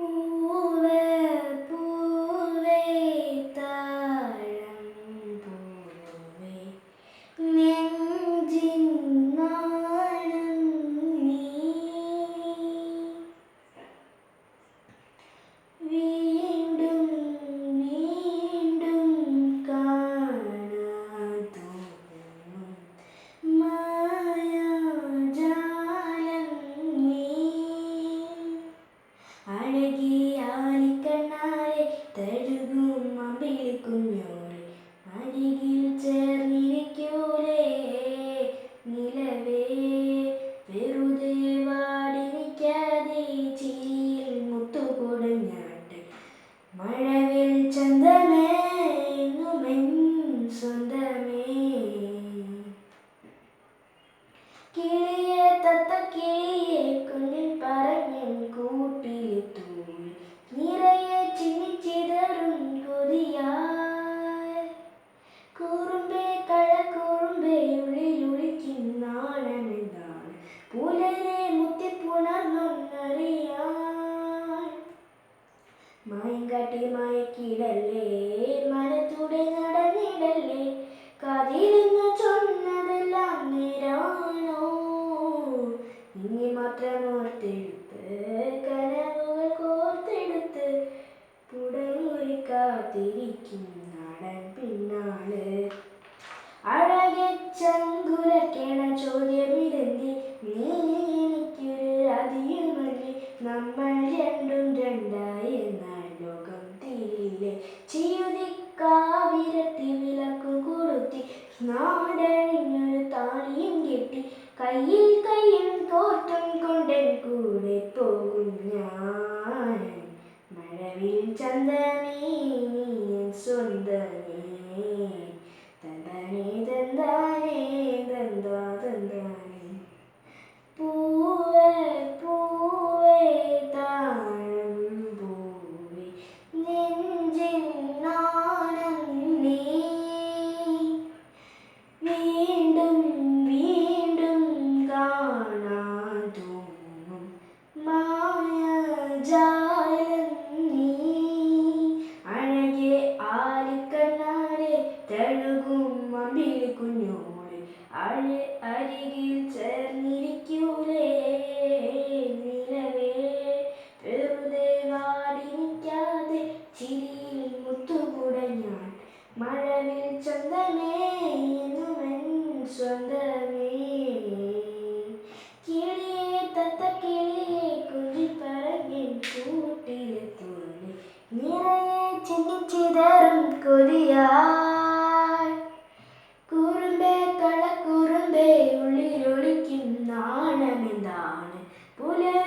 Oh. മഴവിൽ എന്നുമെൻ സ്വന്തമേ. കിളിയെ തത്ത കിളിയെ കുഞ്ഞിൽ പറഞ്ഞൻ കൂട്ടിലെത്തൂൾ നിറയെ ചിന്നിച്ചിതറും കൊതിയായി കുറുമ്പേ കളക്കുറുമ്പേ ഉള്ളിലൊളിക്കും നാണമെന്താണ്. പുലരെ മുത്തിപ്പുണർന്നൊന്നറിയാൻ മായങ്കാട്ടി മയക്കിടല്ലേ മനത്തൂടെ നടന്നിടല്ലേ? കാതിലിന്ന് ചൊന്നതെല്ലാം നേരാണോ? ഇനി മാത്രം ഓർത്തെടുത്ത് കനവുകൾ കോർത്തെടുത്ത് പുടമുറി കാത്തിരിക്കും നാടൻ പിന്നാൾ. അഴകെ ചങ്കുലക്കേണ ചോദ്യമിരുന്നി നീ എനിക്കൊരു അതിയുമല്ലേ നമ്മൾ കയ്യിൽ കയ്യിൽ തോറ്റം കൊണ്ടൻ കൂടെ പോകും ഞാൻ. മഴവിൽ ചന്ദനേ സ്വന്തനേ. തന്താനേ തന്താനേ തന്താ തന്താനേ. അഴ അരികിൽ ചേർന്നിരിക്കൂലേ നിലവേ. വെറുതെ വാടി നിൽക്കാതെ ചിരിയിൽ മുത്തുകുടഞ്ഞാൽ മഴവിൽ ചന്ദനേ എന്നുമെൻ സ്വന്തമേ Pule.